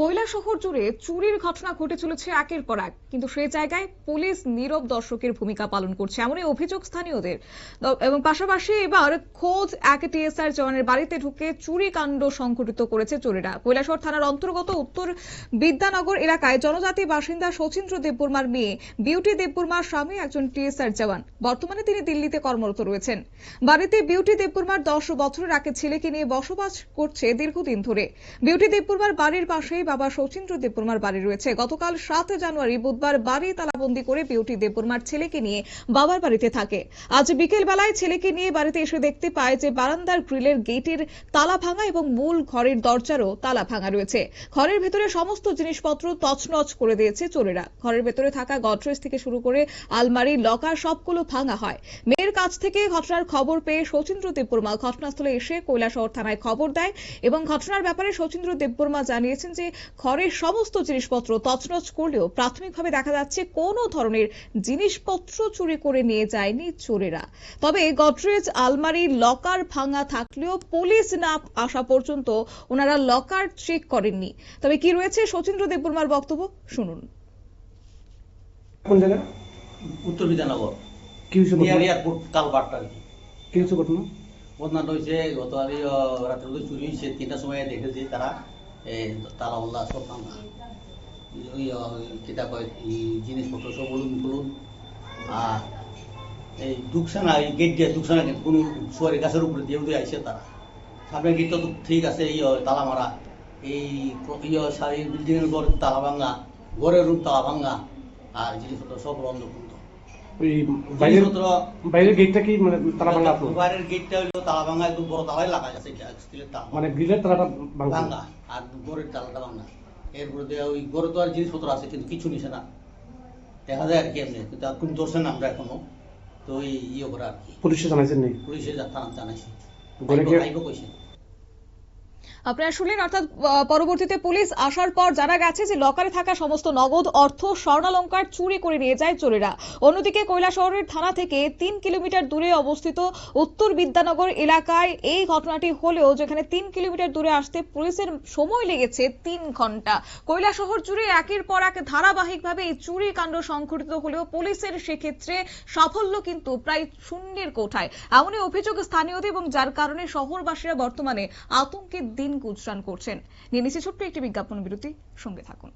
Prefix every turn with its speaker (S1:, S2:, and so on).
S1: কৈলা শহর জুড়ে চুরির ঘটনা ঘটে চলেছে একের পর এক। কিন্তু সেই জায়গায় পুলিশ নীরব দর্শকের ভূমিকা পালন করছে, এমনই অভিযোগ স্থানীয়দের। এবং পাশাপাশি এবার খোঁজ এক টিএসআর জওয়ানের বাড়িতে ঢুকে চুরি কাণ্ড সংঘটিত করেছে চোরেরা। কৈলাসহর থানার অন্তর্গত উত্তর বিদ্যানগর এলাকায় জনজাতি বাসিন্দা শচীন্দ্র দেববর্মার মেয়ে বিউটি দেববর্মার স্বামী একজন টিএসআর জওয়ান। বর্তমানে তিনি দিল্লিতে কর্মরত রয়েছেন। বাড়িতে বিউটি দেববর্মার দশ বছরের আগে ছেলেকে নিয়ে বসবাস করছে দীর্ঘদিন ধরে। বিউটি দেববর্মার বাড়ির পাশেই বাবা শচীন্দ্র দেববর্মার বাড়ি রয়েছে। গতকাল সাত জানুয়ারি বুধবার বাড়ি তালাবন্দি করে বিউটি দেববর্মার ছেলেকে নিয়ে বাবার বাড়িতে থাকে। আজ বিকেল বেলায় ছেলেকে নিয়ে বাড়িতে এসে দেখতে পায় যে বারান্দার গ্রিলের গেটের তালা ভাঙা এবং মূল ঘরের দরজারও তালা ভাঙা রয়েছে। ঘরের ভেতরে সমস্ত জিনিসপত্র তছনছ করে দিয়েছে চোরেরা। ঘরের ভেতরে থাকা গডরেজ থেকে শুরু করে আলমারি, লকার সবগুলো ভাঙা হয়। মেয়ের কাছ থেকে ঘটনার খবর পেয়ে শচীন্দ্র দেববর্মা ঘটনাস্থলে এসে কৈলাসহর থানায় খবর দেয় এবং ঘটনার ব্যাপারে শচীন্দ্র দেববর্মা জানিয়েছেন যে ঘরের সমস্ত জিনিসপত্র তছনছ করলেও প্রাথমিকভাবে দেখা যাচ্ছে কোনো ধরনের জিনিসপত্র চুরি করে নিয়ে যায়নি চোরেরা। তবে গডরেজ আলমারি লকার ভাঙা থাকলেও পুলিশ না আসা পর্যন্ত ওনারা লকার চেক করেননি। তবে কি রয়েছে শচীন্দ্র দেববর্মার বক্তব্য? শুনুন।
S2: কোন
S3: উত্তর বিধাননগর।
S2: কি হয়েছে
S3: নিয়ার
S2: ঘটনা?
S3: এয়ারপোর্ট কালবারটা আর কি।
S2: কি হয়েছে ঘটনা?
S3: ঘটনাটা হয়েছে রাত্রে চুরি হয়েছে তিনটার সময় দেখেছি তারা। এই তালা উল্লা সব ভাঙা ওই কিতা কয় এই জিনিসপত্র সব উলুন ফুলুন আর এই দুকসানা এই গেট দিয়ে দুকসানা গেট কোনো সুয়ারি গাছের উপরে দিয়ে উঠে আইসে তারা সামনে গেটটা তো ঠিক আছে এই তালা মারা এই প্র- ইয়ে সারি বিল্ডিংয়ের ঘর তালা ভাঙা ঘরের রুম তালা ভাঙা আর জিনিসপত্র সব বন্ধ বন্ধ
S2: ওই বাইরের গেটটা কি মানে তালা ভাঙা আপনার
S3: বাইরের গেটটা হলো তালা ভাঙা একদম বড় তালাই লাগা আছে স্টিলের তালা।
S2: মানে গ্রিলের তালাটা ভাঙা
S3: আর তালাটা ভাঙা। এরপরে দিয়ে ওই তো আর জিনিসপত্র আছে কিন্তু কিছু নিছে না। দেখা যায় আর কি এমনি কিন্তু আর কোনো ধরছে না আমরা এখনও। তো ওই ইয়ে করে আর কি।
S2: পুলিশে জানাইছেন নেই
S3: পুলিশে থানা জানাইছি। আইব কইছে।
S1: আপনারা শুনলেন, অর্থাৎ পরবর্তীতে পুলিশ আসার পর জানা গেছে যে লকারে থাকা সমস্ত নগদ অর্থ স্বর্ণালঙ্কার চুরি করে নিয়ে যায় চোরেরা। অন্যদিকে কৈলাসহরের থানা থেকে তিন কিলোমিটার দূরে অবস্থিত উত্তর বিদ্যানগর এলাকায় এই ঘটনাটি হলেও যেখানে তিন কিলোমিটার দূরে আসতে পুলিশের সময় লেগেছে তিন ঘণ্টা। কৈলাসহর জুড়ে একের পর এক ধারাবাহিকভাবে এই চুরি কাণ্ড সংঘটিত হলেও পুলিশের সেক্ষেত্রে সাফল্য কিন্তু প্রায় শূন্যের কোঠায়। এমনই অভিযোগ স্থানীয়দের এবং যার কারণে শহরবাসীরা বর্তমানে আতঙ্কের দিন গুজরান করছেন। নিয়ে নিচ্ছে ছোট্ট একটি বিজ্ঞাপন বিরতি। সঙ্গে থাকুন।